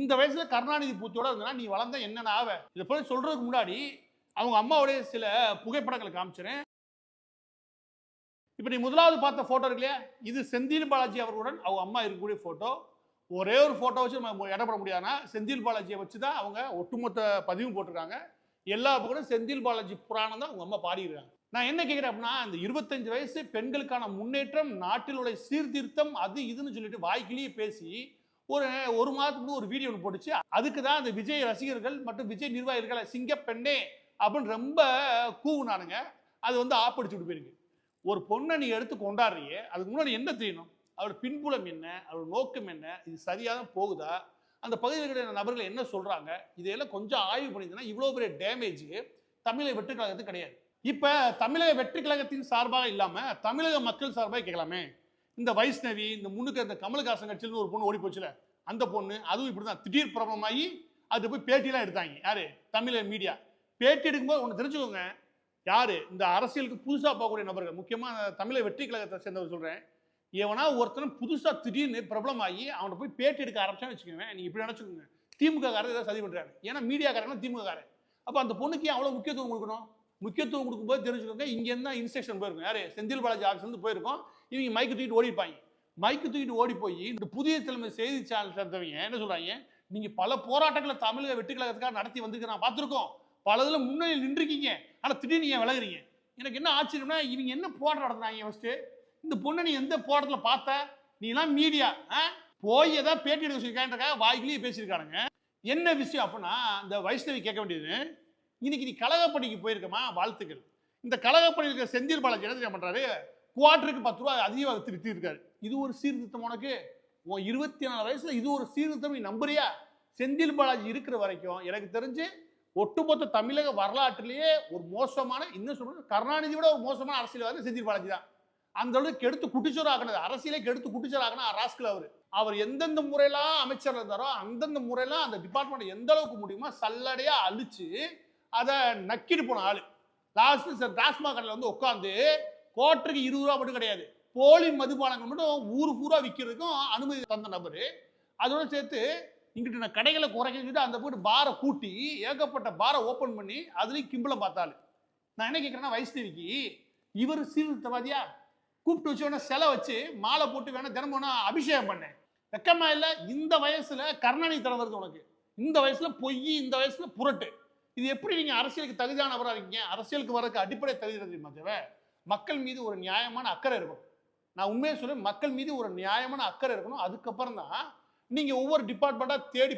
இந்த வயசுல கருணாநிதி பூச்சியோட இருந்தனா நீ வளர்ந்த என்னென்ன ஆவ? இதை போய் சொல்றதுக்கு முன்னாடி அவங்க அம்மாவுடைய சில புகைப்படங்களை காமிச்சிறேன். இப்போ நீ முதலாவது பார்த்த போட்டோ இருக்கு இல்லையா? இது செந்தில் பாலாஜி அவர்களுடன் அவங்க அம்மா இருக்கக்கூடிய போட்டோ ஒரே ஒரு போட்டோ வச்சு நம்ம இடப்பட முடியாதுன்னா செந்தில் பாலாஜியை வச்சு தான் அவங்க ஒட்டுமொத்த பதிவும் போட்டிருக்காங்க. எல்லா பக்கமும் செந்தில் பாலாஜி புராணம் தான் அவங்க அம்மா பாடியிருக்காங்க. நான் என்ன கேட்குறேன் அப்படின்னா இந்த இருபத்தஞ்சு வயசு பெண்களுக்கான முன்னேற்றம் நாட்டிலுடைய சீர்திருத்தம் அது இதுன்னு சொல்லிட்டு வாய்க்கிலேயே பேசி ஒரு ஒரு மாதத்துக்கு முன்னாடி ஒரு வீடியோ ஒன்று போட்டுச்சு. அதுக்கு தான் அந்த விஜய் ரசிகர்கள் மற்றும் விஜய் நிர்வாகிகளை சிங்க பெண்ணே அப்படின்னு ரொம்ப கூவுனானுங்க. அது வந்து ஆப்படிச்சு விட்டு போயிருக்கு. ஒரு பொண்ணை நீ எடுத்து கொண்டாடுறியே அதுக்கு முன்னாடி என்ன தெரியணும்? அவரோட பின்புலம் என்ன? அவரோட நோக்கம் என்ன? இது சரியாக தான் போகுதா? அந்த பகுதியில் இருக்கிற நபர்கள் என்ன சொல்கிறாங்க இதையெல்லாம் கொஞ்சம் ஆய்வு பண்ணியிருந்தேன்னா இவ்வளோ பெரிய டேமேஜ் தமிழக வெற்றி கழகத்துக்கு கிடையாது. இப்போ தமிழக வெற்றி கழகத்தின் சார்பாக இல்லாமல் தமிழக மக்கள் சார்பாக கேட்கலாமே? இந்த வைஷ்ணவி இந்த முன்னுக்கு இந்த கமல்ஹாசன் கட்சியில்னு ஒரு பொண்ணு ஓடி போச்சுல அந்த பொண்ணு அதுவும் இப்படி தான் திடீர் பிரபலமாகி அது போய் பேட்டியெலாம் எடுத்தாங்க. யாரு? தமிழ் மீடியா பேட்டி எடுக்கும்போது ஒன்று தெரிஞ்சுக்கோங்க. யாரு? இந்த அரசியலுக்கு புதுசாக போகக்கூடிய நபர்கள் முக்கியமாக தமிழை வெற்றி கழகத்தை சேர்ந்தவர் சொல்கிறேன் எவனா ஒருத்தனும் புதுசாக திடீர்னு பிரபலமாகி அவனை போய் பேட்டி எடுக்க ஆரம்பிச்சான்னு வச்சுக்கோங்க. நீங்கள் இப்படி நினச்சிக்கோங்க. திமுக காரர் ஏதாவது சதி பண்ணுறாரு ஏன்னா மீடியாக்காரங்க திமுக காரன் அப்போ அந்த பொண்ணுக்கு அவ்வளோ முக்கியத்துவம் கொடுக்கணும்? முக்கியத்துவம் கொடுக்கும்போது தெரிஞ்சுக்கோங்க. இங்கேருந்து தான் இன்ஸ்ட்ரக்ஷன் போயிருக்கும். யார்? செந்தில் பாலாஜி ஆஃபீஸ்லேருந்து வந்து போயிருக்கோம். இவங்க மைக்கு தூக்கிட்டு ஓடிப்பாங்க மைக்கு தூக்கிட்டு ஓடி போய் இந்த புதிய தலைமை செய்தி சேனல் சேர்ந்தவங்க என்ன சொல்றாங்க? நீங்க பல போராட்டங்களை தமிழக வெற்றி கழகத்துக்காக நடத்தி வந்துருக்கு நான் பார்த்துருக்கோம். பல இதில் முன்னணியில் நின்றுருக்கீங்க. ஆனால் திடீர்னு ஏன் விலகுறீங்க? எனக்கு என்ன ஆச்சரியம்னா இவங்க என்ன போராட்டம் நடத்துனாங்க ஃபஸ்ட்டு இந்த பொண்ணை நீ எந்த போராட்டத்தில் பார்த்த? நீலாம் மீடியா போய் ஏதாவது பேட்டி எடுக்க சொல்லிருக்காங்க வாய்க்கிலேயே பேசியிருக்கானுங்க. என்ன விஷயம் அப்படின்னா இந்த வைஷ்ணவி கேட்க வேண்டியது இன்னைக்கு நீ கழகப்பணிக்கு போயிருக்கமா? வாழ்த்துக்கள். இந்த கழகப்பணி இருக்கிற செந்தில் பாலாஜி என்ன பண்ணுறாரு பண்றாரு? குவார்டருக்கு பத்து ரூபா அதிகமாக திருத்தி இருக்காரு இது ஒரு சீர்திருத்தம் உனக்கு? உன் இருபத்தி நாலு வயசுல இது ஒரு சீர்திருத்தம் நீ நம்புறியா? செந்தில் பாலாஜி இருக்கிற வரைக்கும் எனக்கு தெரிஞ்சு ஒட்டுமொத்த தமிழக வரலாற்றிலேயே ஒரு மோசமான இன்னும் சொல்றது கருணாநிதி விட ஒரு மோசமான அரசியல்வாதி செந்தில் பாலாஜி தான். அந்த அளவுக்கு கெடுத்து குட்டிச்சோர் ஆகினது அரசியலே கெடுத்து குட்டிச்சோர் ஆகினா ராஸ்கல் அவர். அவர் எந்தெந்த முறையெல்லாம் அமைச்சர் இருந்தாரோ அந்தந்த முறையெல்லாம் அந்த டிபார்ட்மெண்ட் எந்த அளவுக்கு முடியுமோ சல்லடையா அழிச்சு அதை நக்கிட்டு போன ஆளு. லாஸ்ட் சார் டாஸ்மாக் கடையில் வந்து உட்காந்து கோட்டருக்கு இருபது ரூபா மட்டும் கிடையாது. போலி மதுபானங்கள் மட்டும் ஊர் பூரா விற்கிறதுக்கும் அனுமதி தந்த நபர். அதோட சேர்த்து இங்கிட்டு நான் கடைகளை குறைக்கிட்டு அந்த போட்டு பாரை கூட்டி ஏகப்பட்ட பாரை ஓப்பன் பண்ணி அதுலேயும் கிம்பளம் பார்த்தாள். நான் என்ன கேட்குறேன்னா வைஷ்ணவிக்கு இவர் சீர்திருத்தவாதியா கூப்பிட்டு வச்சு வேணா செலை வச்சு மாலை போட்டு வேணா தினமும் வேணா அபிஷேகம் பண்ணேன் வெக்கமா இல்லை இந்த வயசுல கருணாநிதி தரம் வருது உனக்கு. இந்த வயசுல பொய் இந்த வயசுல புரட்டு. இது எப்படி நீங்க அரசியலுக்கு தகுதியானவராக இருக்கீங்க? அரசியலுக்கு வரதுக்கு அடிப்படை தகுதி தெரியுமா தேவை? மக்கள் மீது ஒரு நியாயமான அக்கறை இருக்கும் நான் உண்மையை சொல்றேன் மக்கள் மீது ஒரு நியாயமான அக்கறை இருக்கணும். அதுக்கப்புறம் தான் நீங்க ஒவ்வொரு டிபார்ட்மெண்ட்டா தேடி